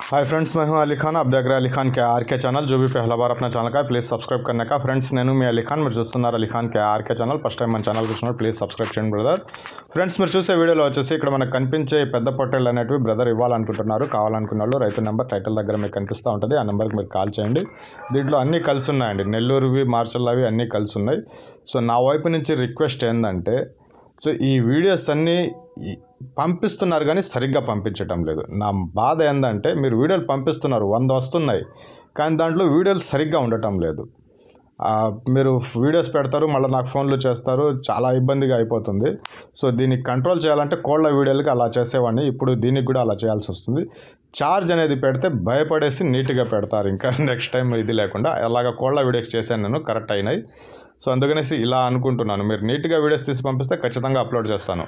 Hi friends मैं हूं अली खान आप देख रहे हैं अली खान के आर के चैनल जो भी पहला बार अपना ఛానల్ का ప్లీజ్ సబ్స్క్రైబ్ करने का ఫ్రెండ్స్ నేను మీ అలీ ఖాన్ మీరు చూస్తున్నారు Ali Khan K RK channel first time మన ఛానల్ చూస్తున్నారు ప్లీజ్ సబ్స్క్రైబ్ చేయండి బ్రదర్ ఫ్రెండ్స్ మీరు చూసే వీడియోలో వచ్చేసి ఇక్కడ మనకు కనిపించే పెద్ద పొట్టేళ్ళు అనేటివి బ్రదర్ ఇవ్వాలనుకుంటున్నారు కావాలనుకున్న వాళ్ళు రైతు నెంబర్ టైటిల్ దగ్గర మీకు కనిపిస్తూ ఉంటుంది ఆ నెంబర్కి మీరు కాల్ చేయండి దీంట్లో అన్నీ కలిసి ఉన్నాయండి నెల్లూరువి మార్చల్లవి అన్నీ కలిసి ఉన్నాయి సో నా వైపు నుంచి రిక్వెస్ట్ ఏంటంటే సో ఈ వీడియోస్ అన్నీ ఈ- పంపిస్తున్నారు కానీ సరిగ్గా పంపించటం లేదు. నా బాధ ఏంటంటే మీరు వీడియోలు పంపిస్తున్నారు వంద వస్తున్నాయి కానీ దాంట్లో వీడియోలు సరిగ్గా ఉండటం లేదు. మీరు వీడియోస్ పెడతారు మళ్ళీ నాకు ఫోన్లు చేస్తారు చాలా ఇబ్బందిగా అయిపోతుంది. సో దీన్ని కంట్రోల్ చేయాలంటే కోళ్ళ వీడియోలకి అలా చేసేవాడిని ఇప్పుడు దీనికి కూడా అలా చేయాల్సి వస్తుంది. ఛార్జ్ అనేది పెడితే భయపడేసి నీట్గా పెడతారు ఇంకా నెక్స్ట్ టైం ఇది లేకుండా. అలాగ కోళ్ళ వీడియోస్ చేశాను నేను కరెక్ట్ అయినాయి. సో అందుకనేసి ఇలా అనుకుంటున్నాను. మీరు నీట్గా వీడియోస్ తీసి పంపిస్తే ఖచ్చితంగా అప్లోడ్ చేస్తాను.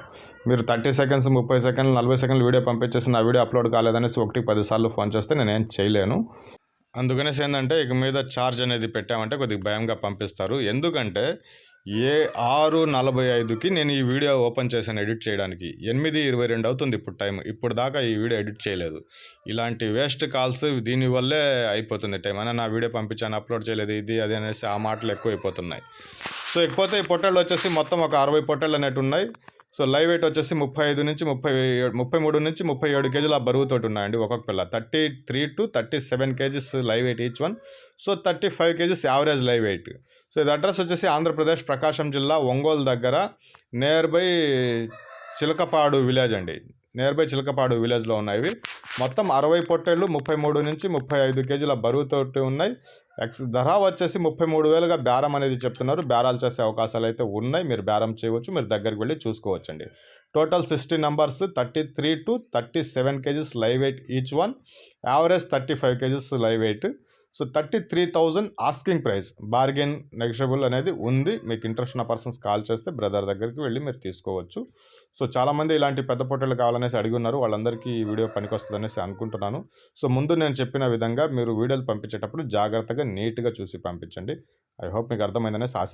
మీరు థర్టీ సెకండ్స్ ముప్పై సెకండ్లు నలభై సెకండ్లు వీడియో పంపించేసి నా వీడియో అప్లోడ్ కాలేదనేసి ఒకటి పదిసార్లు ఫోన్ చేస్తే నేనేం చేయలేను. అందుకనేసి ఏంటంటే ఇక మీద ఛార్జ్ అనేది పెట్టామంటే కొద్దిగా భయంగా పంపిస్తారు. ఎందుకంటే ఏ ఆరు నలభై ఐదుకి నేను ఈ వీడియో ఓపెన్ చేశాను ఎడిట్ చేయడానికి. ఎనిమిది ఇరవై రెండు అవుతుంది ఇప్పుడు టైం ఇప్పుడు దాకా ఈ వీడియో ఎడిట్ చేయలేదు. ఇలాంటి వేస్ట్ కాల్స్ దీనివల్లే అయిపోతుంది టైం అయినా నా వీడియో పంపించాను అప్లోడ్ చేయలేదు ఇది అది అనేసి ఆ మాటలు ఎక్కువ అయిపోతున్నాయి సో ఇకపోతే ఈ పొట్టళ్ళు వచ్చేసి మొత్తం ఒక అరవై పొట్టళ్ళు అనేవి ఉన్నాయి. సో లైవ్ వెయిట్ వచ్చేసి ముప్పై ఐదు నుంచి ముప్పై ఏడు- ముప్పై మూడు నుంచి ముప్పై ఏడు కేజీల బరువుతోటి ఉన్నాయండి ఒక్కొక్క పిల్ల. Thirty three to thirty seven kgs live weight each one. So thirty five kgs average live weight. So ఇది అడ్రస్ వచ్చేసి ఆంధ్రప్రదేశ్ ప్రకాశం జిల్లా ఒంగోలు దగ్గర. నియర్ బై చిలకపాడు విలేజ్ అండి. నియర్ బై చిలకపాడు విలేజ్లో ఉన్నాయి ఇవి. మొత్తం అరవై పొట్టేళ్ళు ముప్పై మూడు నుంచి ముప్పై ఐదు కేజీల బరువుతోటి ఉన్నాయి. ఎక్స్ ధర వచ్చేసి ముప్పై మూడు వేలుగా బేరం అనేది చెప్తున్నారు. బేరాలు చేసే అవకాశాలు అయితే ఉన్నాయి. మీరు బేరం చేయవచ్చు. మీరు దగ్గరికి వెళ్ళి చూసుకోవచ్చండి. Total sixty numbers thirty three to thirty seven kgs live weight each one. Average thirty five kgs live weight. So thirty three thousand asking price. Bargain negotiable అనేది ఉంది. మీకు ఇంట్రెస్ట్ ఉన్న పర్సన్స్ కాల్ చేస్తే బ్రదర్ దగ్గరికి వెళ్ళి మీరు తీసుకోవచ్చు. So చాలామంది ఇలాంటి పెద్ద పొట్టలు కావాలనేసి అడిగి ఉన్నారు. వాళ్ళందరికీ ఈ వీడియో పనికొస్తుంది అనేసి అనుకుంటున్నాను. సో ముందు నేను చెప్పిన విధంగా మీరు వీడియోలు పంపించేటప్పుడు జాగ్రత్తగా నీట్గా చూసి పంపించండి. ఐ హోప్ మీకు అర్థమైందనేసి ఆశ